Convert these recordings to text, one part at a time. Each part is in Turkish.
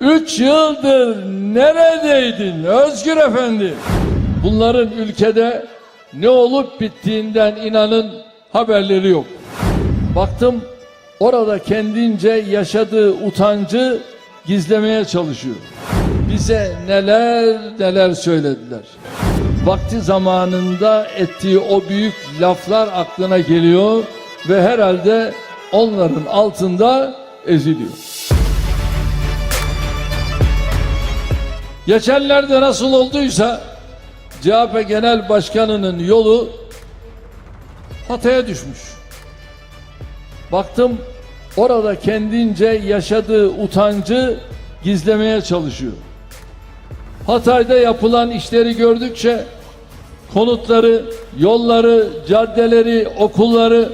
Üç yıldır neredeydin Özgür Efendi? Bunların ülkede ne olup bittiğinden inanın haberleri yok. Baktım orada kendince yaşadığı utancı gizlemeye çalışıyor. Bize neler neler söylediler. Vakti zamanında ettiği o büyük laflar aklına geliyor ve herhalde onların altında eziliyor. Geçenlerde nasıl olduysa CHP Genel Başkanı'nın yolu Hatay'a düşmüş. Baktım orada kendince yaşadığı utancı gizlemeye çalışıyor. Hatay'da yapılan işleri gördükçe konutları, yolları, caddeleri, okulları,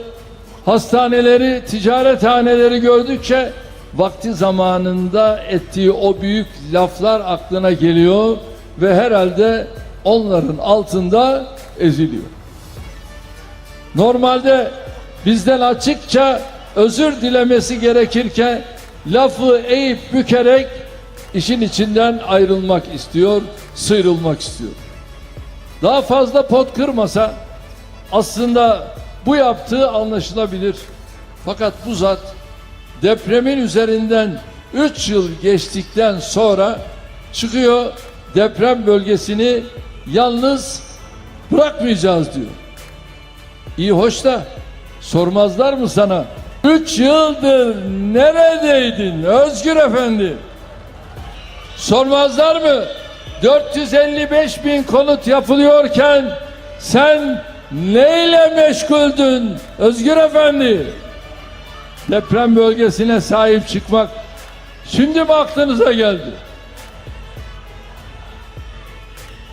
hastaneleri, ticarethaneleri gördükçe vakti zamanında ettiği o büyük laflar aklına geliyor ve herhalde onların altında eziliyor. Normalde bizden açıkça özür dilemesi gerekirken lafı eğip bükerek işin içinden ayrılmak istiyor, sıyrılmak istiyor. Daha fazla pot kırmasa aslında bu yaptığı anlaşılabilir. Fakat bu zat depremin üzerinden 3 yıl geçtikten sonra çıkıyor deprem bölgesini yalnız bırakmayacağız diyor. İyi hoş da sormazlar mı sana? 3 yıldır neredeydin Özgür Efendi? Sormazlar mı? 455 bin konut yapılıyorken sen neyle meşguldün Özgür Efendi? Deprem bölgesine sahip çıkmak şimdi mi aklınıza geldi?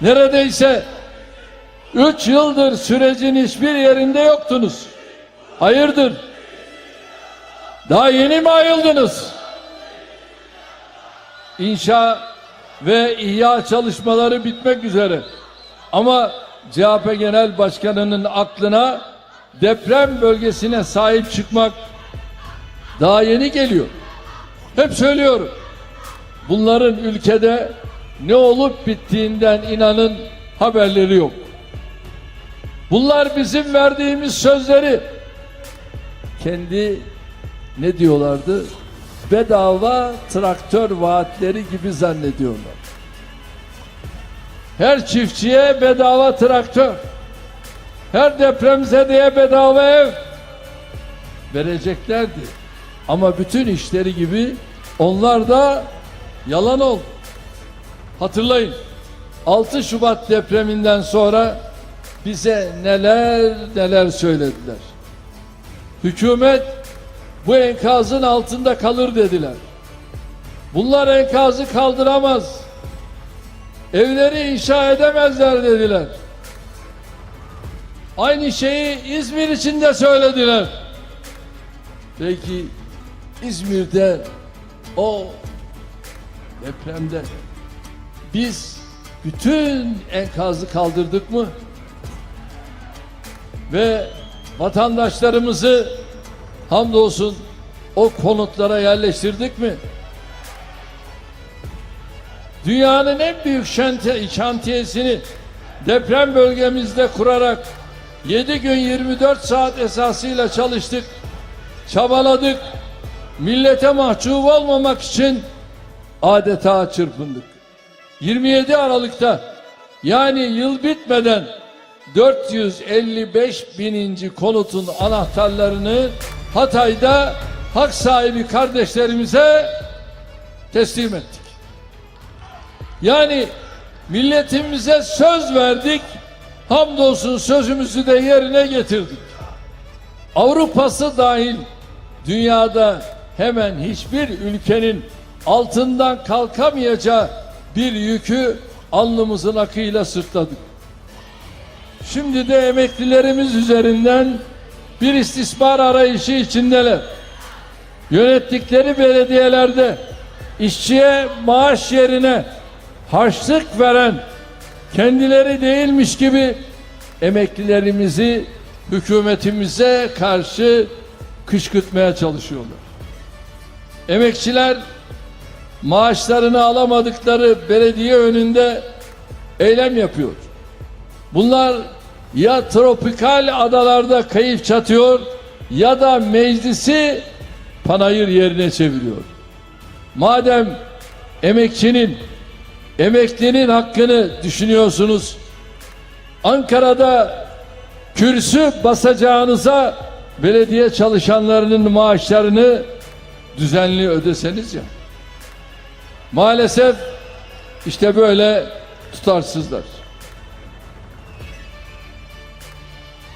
Neredeyse 3 yıldır sürecin hiçbir yerinde yoktunuz. Hayırdır? Daha yeni mi ayıldınız? İnşa ve ihya çalışmaları bitmek üzere. Ama CHP Genel Başkanı'nın aklına deprem bölgesine sahip çıkmak daha yeni geliyor. Hep söylüyorum. Bunların ülkede ne olup bittiğinden inanın haberleri yok. Bunlar bizim verdiğimiz sözleri kendi ne diyorlardı? Bedava traktör vaatleri gibi zannediyorlar. Her çiftçiye bedava traktör, her depremzedeye bedava ev vereceklerdi. Ama bütün işleri gibi onlar da yalan oldu. Hatırlayın 6 Şubat depreminden sonra bize neler neler söylediler. Hükümet bu enkazın altında kalır dediler. Bunlar enkazı kaldıramaz. Evleri inşa edemezler dediler. Aynı şeyi İzmir için de söylediler. Peki İzmir'de o depremde biz bütün enkazı kaldırdık mı? Ve vatandaşlarımızı hamdolsun o konutlara yerleştirdik mi? Dünyanın en büyük şantiye, şantiyesini deprem bölgemizde kurarak 7 gün 24 saat esasıyla çalıştık, çabaladık. Millete mahcup olmamak için adeta çırpındık. 27 Aralık'ta yani yıl bitmeden 455 bininci konutun anahtarlarını Hatay'da hak sahibi kardeşlerimize teslim ettik. Yani milletimize söz verdik, hamdolsun sözümüzü de yerine getirdik. Avrupa'sı dahil dünyada hemen hiçbir ülkenin altından kalkamayacağı bir yükü alnımızın akıyla sırtladık. Şimdi de emeklilerimiz üzerinden bir istismar arayışı içindeler. Yönettikleri belediyelerde işçiye maaş yerine harçlık veren kendileri değilmiş gibi emeklilerimizi hükümetimize karşı kışkırtmaya çalışıyorlar. Emekçiler maaşlarını alamadıkları belediye önünde eylem yapıyor. Bunlar ya tropikal adalarda kayıp çatıyor ya da meclisi panayır yerine çeviriyor. Madem emekçinin, emeklinin hakkını düşünüyorsunuz, Ankara'da kürsü basacağınıza belediye çalışanlarının maaşlarını düzenli ödeseniz ya. Maalesef işte böyle tutarsızlar.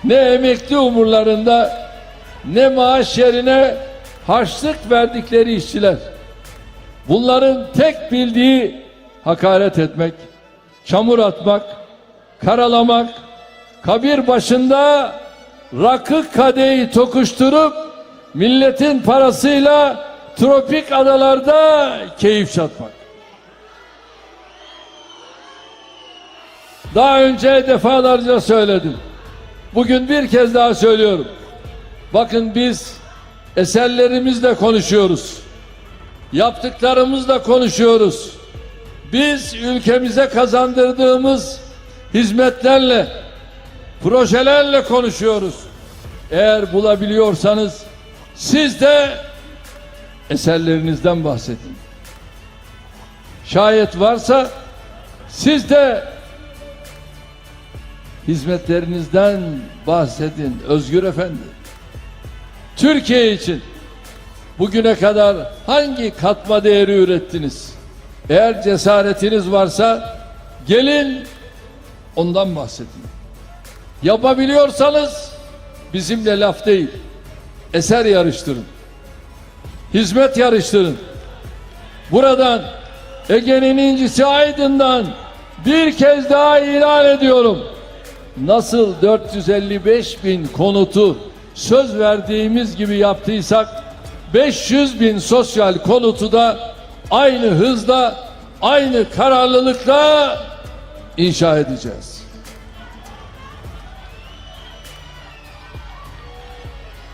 Ne emekli umurlarında ne maaş yerine harçlık verdikleri işçiler. Bunların tek bildiği hakaret etmek, çamur atmak, karalamak, kabir başında rakı kadehi tokuşturup milletin parasıyla tropik adalarda keyif çatmak. Daha önce defalarca söyledim. Bugün bir kez daha söylüyorum. Bakın biz eserlerimizle konuşuyoruz. Yaptıklarımızla konuşuyoruz. Biz ülkemize kazandırdığımız hizmetlerle, projelerle konuşuyoruz. Eğer bulabiliyorsanız siz de eserlerinizden bahsedin. Şayet varsa siz de hizmetlerinizden bahsedin Özgür Efendi. Türkiye için bugüne kadar hangi katma değeri ürettiniz? Eğer cesaretiniz varsa gelin ondan bahsedin. Yapabiliyorsanız bizimle laf değil. Eser yarıştırın. Hizmet yarıştırın. Buradan Ege'nin incisi Aydın'dan bir kez daha ilan ediyorum. Nasıl 455 bin konutu söz verdiğimiz gibi yaptıysak 500 bin sosyal konutu da aynı hızla, aynı kararlılıkla inşa edeceğiz.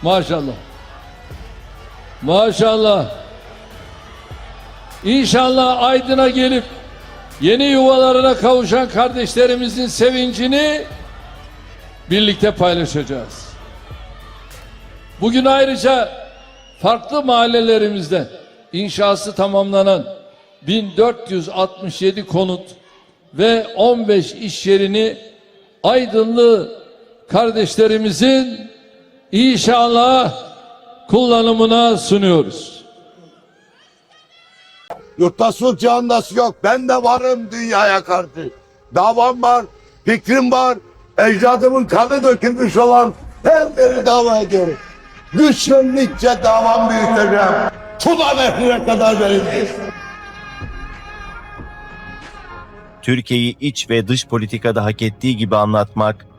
Maşallah. Maşallah. İnşallah Aydın'a gelip yeni yuvalarına kavuşan kardeşlerimizin sevincini birlikte paylaşacağız. Bugün ayrıca farklı mahallelerimizde inşası tamamlanan 1467 konut ve 15 iş yerini Aydınlı kardeşlerimizin inşallah kullanımına sunuyoruz. Yurtta sulh cihannası yok. Ben de varım dünyaya karşı. Davam var, fikrim var. Ecdadımın kanı dökülmüş olan her biri dava ediyorum. Güçlendikçe davam büyüteceğim. Tuna nehrine kadar vereceğiz. Türkiye'yi iç ve dış politikada hak ettiği gibi anlatmak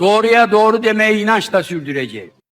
Doğruya doğru demeyi inançla sürdüreceğiz.